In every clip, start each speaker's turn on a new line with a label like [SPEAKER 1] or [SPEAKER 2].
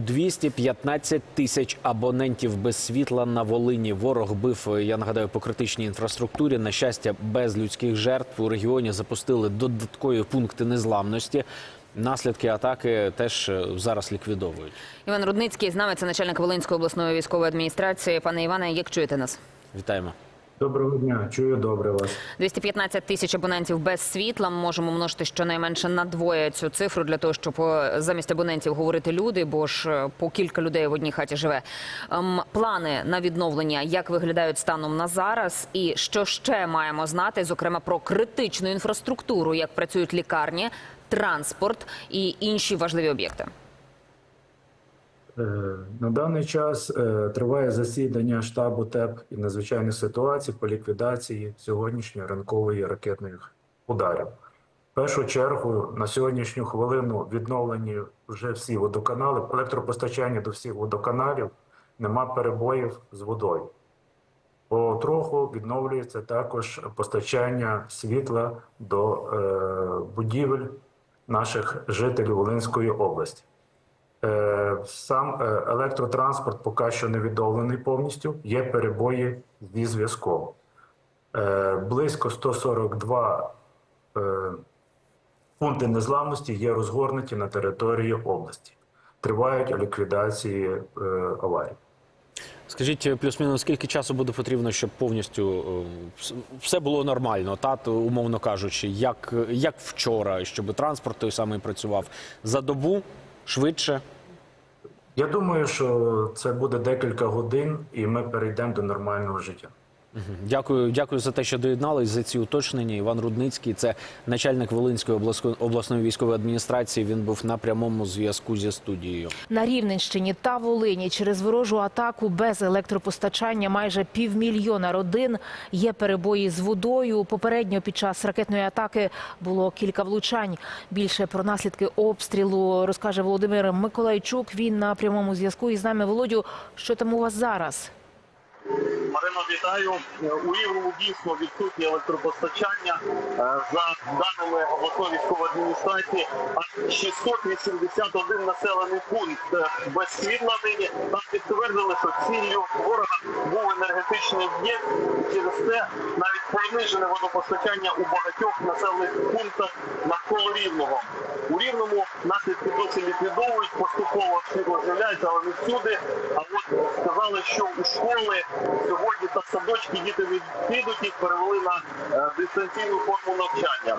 [SPEAKER 1] 215 тисяч абонентів без світла на Волині. Ворог бив, я нагадаю, по критичній інфраструктурі. На щастя, без людських жертв у регіоні запустили додаткові пункти незламності. Наслідки атаки теж е, зараз ліквідовують.
[SPEAKER 2] Іван Рудницький з нами це начальник Волинської обласної військової адміністрації. Пане Іване, як чуєте нас?
[SPEAKER 1] Вітаємо.
[SPEAKER 3] Доброго дня, чую добре вас.
[SPEAKER 2] 215 тисяч абонентів без світла. Можемо множити щонайменше на двоє цю цифру для того, щоб е, замість абонентів говорити люди, бо ж е, по кілька людей в одній хаті живе. Ем, плани на відновлення як виглядають станом на зараз, і що ще маємо знати, зокрема про критичну інфраструктуру, як працюють лікарні, транспорт і інші важливі об'єкти.
[SPEAKER 3] Е, На даний час е, триває засідання штабу ТЕП і надзвичайних ситуацій по ліквідації сьогоднішньої ранкової ракетних ударів. В першу чергу на сьогоднішню хвилину відновлені вже всі водоканали, електропостачання до всіх водоканалів, нема перебоїв з водою. Потроху відновлюється також постачання світла до е, будівель наших жителів Волинської області. Е, Сам е, електротранспорт поки що не відновлений повністю. Є перебої зі зв'язком. Е, Близько 142 е, пункти незламності є розгорнуті на території області. Тривають ліквідації аварій.
[SPEAKER 1] Скажіть, плюс-мінус, скільки часу буде потрібно, щоб повністю все було нормально, та умовно кажучи, як, як вчора, щоб транспорт той самий працював за добу швидше.
[SPEAKER 3] Я думаю, що це буде декілька годин, і ми перейдемо до нормального життя.
[SPEAKER 1] Дякую, дякую за те, що доєднались за ці уточнення. Іван Рудницький, це начальник Волинської обласної військової адміністрації. Він був на прямому зв'язку зі студією.
[SPEAKER 4] На Рівненщині та Волині через ворожу атаку без електропостачання майже півмільйона родин є перебої з водою. Попередньо під час ракетної атаки було кілька влучань. Більше про наслідки обстрілу розкаже Володимир Миколайчук. Він на прямому зв'язку із нами. Володю, що там у вас зараз?
[SPEAKER 5] Марино, вітаю. У Рівному дійсно відсутнє електропостачання. Е, За даними обласної військової адміністрації, аж 681 населений пункт е, без світла нині. Там підтвердили, що ціллю ворога був енергетичний об'єкт. Через це навіть понижене водопостачання у багатьох населених пунктах навколо Рівного. У Рівному наслідки досі ліквідовують, поступово світло з'являється, але не всюди. А от сказали, що у школи сьогодні та садочки діти підуть, їх перевели на е, дистанційну форму навчання.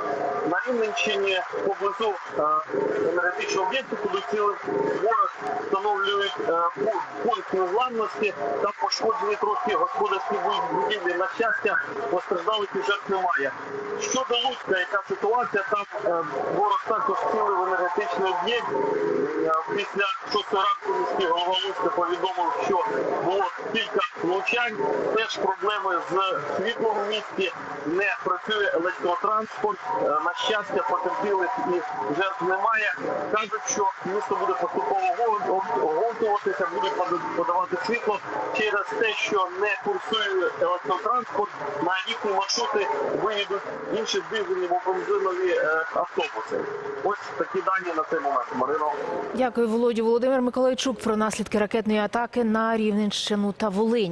[SPEAKER 5] На Рівненщині поблизу е, енергетичного об'єкту, куди цілий ворог встановлюють е, пункт незламності. Там пошкоджені трохи господарські будівлі. На щастя, постраждалих і жертв немає. Щодо Луцька, яка ситуація, там ворог також цілий в енергетичний об'єкт. Е, Після шостої ранку міський голова повідомив, що було кілька влучань. Теж проблеми з світлом в місті. Не працює електротранспорт. Е, На щастя, потерпілих і жертв немає. Кажуть, що місто буде поступово оговтуватися, буде подавати світло через те, що не курсує електротранспорт. На їхні маршрути виїдуть інші дизельні або бензинові е, автобуси. Ось такі дані на цей момент. Марино.
[SPEAKER 4] Дякую, Володю. Володимир Миколайчук про наслідки ракетної атаки на Рівненщину та Волинь.